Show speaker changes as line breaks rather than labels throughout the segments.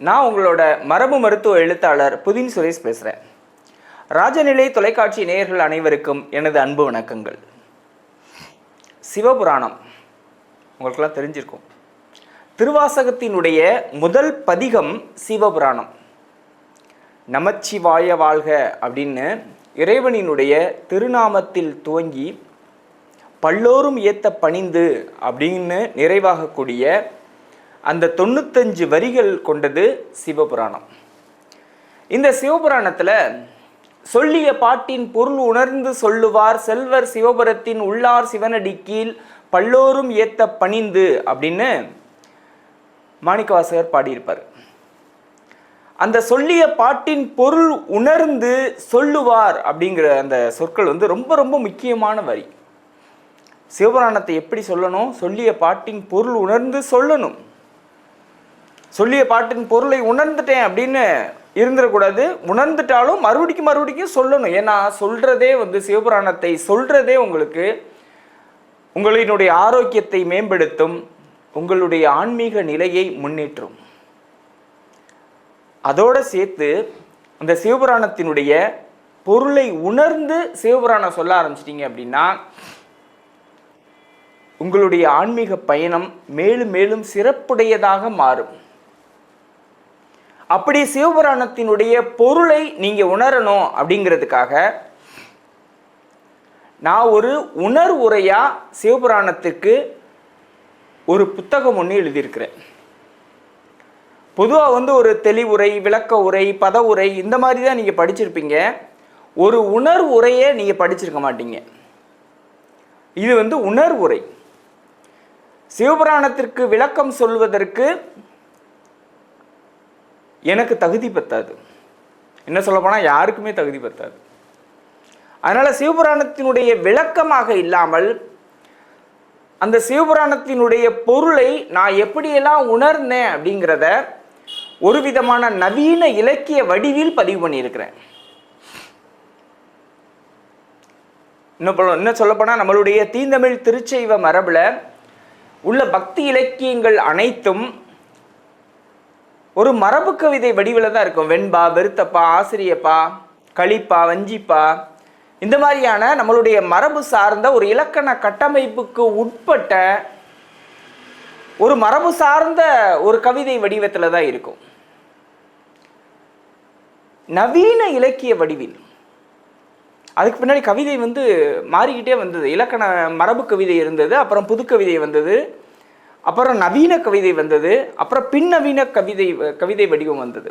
நான் உங்களோட மரபு மருத்துவ எழுத்தாளர் புதின் சுரேஷ் பேசுகிறேன் ராஜநிலை தொலைக்காட்சி நேயர்கள் அனைவருக்கும் எனது அன்பு வணக்கங்கள். சிவபுராணம். உங்களுக்கெல்லாம் தெரிஞ்சிருக்கும். திருவாசகத்தினுடைய முதல் பதிகம் சிவபுராணம். நமச்சிவாய வாழ்க அப்படின்னு இறைவனினுடைய திருநாமத்தில் துவங்கி பல்லோரும் ஏத்த பணிந்து அப்படின்னு நிறைவாகக்கூடிய அந்த தொண்ணூத்தஞ்சு வரிகள் கொண்டது சிவபுராணம். இந்த சிவபுராணத்தில் சொல்லிய பாட்டின் பொருள் உணர்ந்து சொல்லுவார் செல்வர் சிவபுரத்தின் உள்ளார் சிவனடி கீழ் பல்லோரும் ஏத்த பணிந்து அப்படின்னு மாணிக்கவாசகர் பாடியிருப்பார். அந்த சொல்லிய பாட்டின் பொருள் உணர்ந்து சொல்லுவார் அப்படிங்கிற அந்த சொற்கள் வந்து ரொம்ப ரொம்ப முக்கியமான வரி. சிவபுராணத்தை எப்படி சொல்லணும்? சொல்லிய பாட்டின் பொருள் உணர்ந்து சொல்லணும். சொல்லிய பாட்டின் பொருளை உணர்ந்துட்டேன் அப்படின்னு இருந்துடக்கூடாது உணர்ந்துட்டாலும் மறுபடிக்கும் மறுபடிக்கும் சொல்லணும். ஏன்னா சொல்கிறதே வந்து சிவபுராணத்தை சொல்கிறதே உங்களுக்கு. உங்களினுடைய ஆரோக்கியத்தை மேம்படுத்தும் உங்களுடைய ஆன்மீக நிலையை முன்னேற்றும். அதோடு சேர்த்து அந்த சிவபுராணத்தினுடைய பொருளை உணர்ந்து சிவபுராணம் சொல்ல ஆரம்பிச்சிட்டிங்க அப்படின்னா உங்களுடைய ஆன்மீக பயணம் மேலும் மேலும் சிறப்புடையதாக மாறும். அப்படி சிவபுராணத்தினுடைய பொருளை நீங்க உணரணும் அப்படிங்கிறதுக்காக நான் ஒரு உணர் உரையா சிவபுராணத்துக்கு ஒரு புத்தகம் ஒன்று எழுதியிருக்கிறேன். பொதுவாக வந்து ஒரு தெளிவுரை விளக்க உரை பத உரை இந்த மாதிரி தான் நீங்கள் படிச்சிருப்பீங்க. ஒரு உணர் உரையை நீங்கள் படிச்சிருக்க மாட்டீங்க. இது வந்து உணர் உரை. சிவபுராணத்திற்கு விளக்கம் சொல்வதற்கு எனக்கு தகுதி பத்தாது. என்ன சொல்ல போனால் யாருக்குமே தகுதி பத்தாது. அதனால் சிவபுராணத்தினுடைய விளக்கமாக இல்லாமல் அந்த சிவபுராணத்தினுடைய பொருளை நான் எப்படியெல்லாம் உணர்ந்தேன் அப்படிங்கிறத ஒரு விதமான நவீன இலக்கிய வடிவில் பதிவு பண்ணியிருக்கிறேன். இன்னும் இன்னும் சொல்லப்போனால் நம்மளுடைய தீந்தமிழ் திருச்செய்வ மரபில் உள்ள பக்தி இலக்கியங்கள் அனைத்தும் ஒரு மரபு கவிதை வடிவில் தான் இருக்கும். வெண்பா வெறுத்தப்பா ஆசிரியப்பா களிப்பா வஞ்சிப்பா. இந்த மாதிரியான நம்மளுடைய மரபு சார்ந்த ஒரு இலக்கண கட்டமைப்புக்கு உட்பட்ட ஒரு மரபு சார்ந்த ஒரு கவிதை வடிவத்தில் தான் இருக்கும். நவீன இலக்கிய வடிவில். அதுக்கு பின்னாடி கவிதை வந்து மாறிக்கிட்டே வந்தது. இலக்கண மரபு கவிதை இருந்தது அப்புறம் புது கவிதை வந்தது. அப்புறம் நவீன கவிதை வந்தது அப்புறம் பின்னவீன கவிதை கவிதை வடிவம் வந்தது.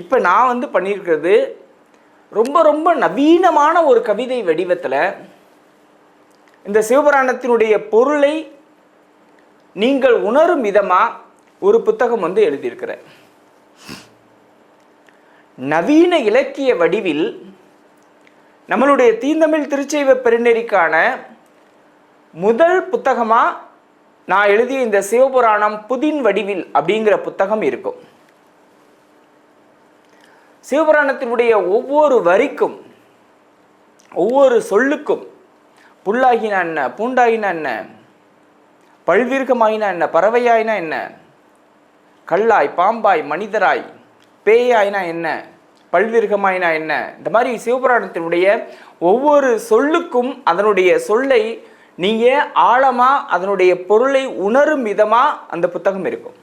இப்போ நான் வந்து பண்ணியிருக்கிறது ரொம்ப ரொம்ப நவீனமான ஒரு கவிதை வடிவத்தில் இந்த சிவபுராணத்தினுடைய பொருளை நீங்கள் உணரும் விதமாக ஒரு புத்தகம் வந்து எழுதியிருக்கிறேன். நவீன இலக்கிய வடிவில் நம்மளுடைய தீந்தமிழ் திருச்செய்வ பெருநெறிக்கான முதல் புத்தகமாக நான் எழுதிய இந்த சிவபுராணம் புதின் வடிவில் அப்படிங்கிற புத்தகம் இருக்கும். சிவபுராணத்தினுடைய ஒவ்வொரு வரிக்கும் ஒவ்வொரு சொல்லுக்கும் புல்லாகினா என்ன பூண்டாகினா என்ன பல்விருகமாயினா என்ன பறவையாயினா என்ன கல்லாய் பாம்பாய் மனிதராய் பேயாயினா என்ன பல்விருகமாயினா என்ன இந்த மாதிரி சிவபுராணத்தினுடைய ஒவ்வொரு சொல்லுக்கும் அதனுடைய சொல்லை நீங்கள் ஆழமாக அதனுடைய பொருளை உணரும் விதமாக அந்த புத்தகம் இருக்கும்.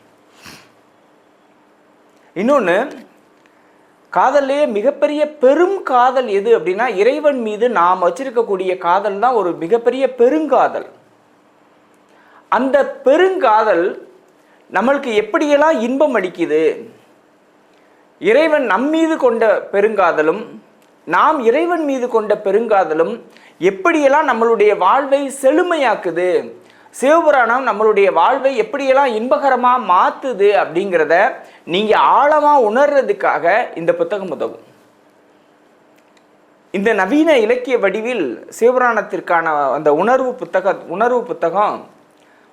இன்னொன்று காதல்லையே மிகப்பெரிய பெரும் காதல் எது அப்படின்னா இறைவன் மீது நாம் வச்சிருக்கக்கூடிய காதல் தான் ஒரு மிகப்பெரிய பெருங்காதல். அந்த பெருங்காதல் நம்மளுக்கு எப்படியெல்லாம் இன்பம் அளிக்குது? இறைவன் நம்மீது கொண்ட பெருங்காதலும் நாம் இறைவன் மீது கொண்ட பெருங்காதலும் எப்படியெல்லாம் நம்மளுடைய வாழ்வை செழுமையாக்குது? சிவபுராணம் நம்மளுடைய வாழ்வை எப்படியெல்லாம் இன்பகரமாக மாற்றுது அப்படிங்கிறத நீங்கள் ஆழமாக உணர்றதுக்காக இந்த புத்தகம் உதவும். இந்த நவீன இலக்கிய வடிவில் சிவபுராணத்திற்கான அந்த உணர்வு புத்தக உணர்வு புத்தகம்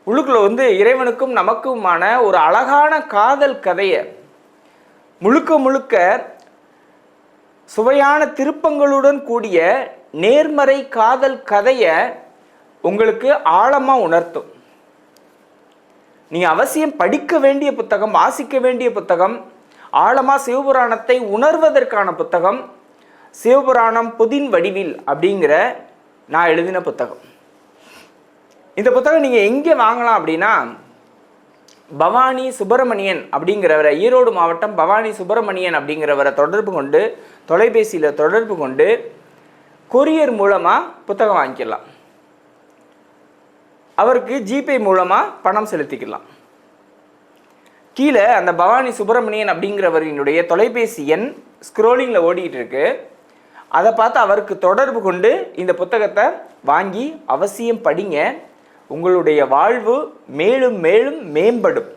உள்ளுக்குள்ள வந்து இறைவனுக்கும் நமக்குமான ஒரு அழகான காதல் கதையை முழுக்க முழுக்க சுவையான திருப்பங்களுடன் கூடிய நேர்மறை காதல் கதையை உங்களுக்கு ஆழமாக உணர்த்தும். நீங்கள் அவசியம் படிக்க வேண்டிய புத்தகம் வாசிக்க வேண்டிய புத்தகம் ஆழமாக சிவபுராணத்தை உணர்வதற்கான புத்தகம் சிவபுராணம் புதின் வடிவில் அப்படிங்கிற நான் எழுதின புத்தகம். இந்த புத்தகம் நீங்கள் எங்கே வாங்கலாம் அப்படின்னா பவானி சுப்பிரமணியன் அப்படிங்கிறவரை ஈரோடு மாவட்டம் பவானி சுப்பிரமணியன் அப்படிங்கிறவரை தொடர்பு கொண்டு தொலைபேசியில் தொடர்பு கொண்டு கொரியர் மூலமாக புத்தகம் வாங்கிக்கலாம். அவருக்கு ஜிபே மூலமாக பணம் செலுத்திக்கலாம். கீழே அந்த பவானி சுப்பிரமணியன் அப்படிங்கிறவரினுடைய தொலைபேசி எண் ஸ்க்ரோலிங்கில் ஓடிக்கிட்டு இருக்கு. அதை பார்த்து அவருக்கு தொடர்பு கொண்டு இந்த புத்தகத்தை வாங்கி அவசியம் படிங்க. உங்களுடைய வாழ்வு மேலும் மேலும் மேம்படும்.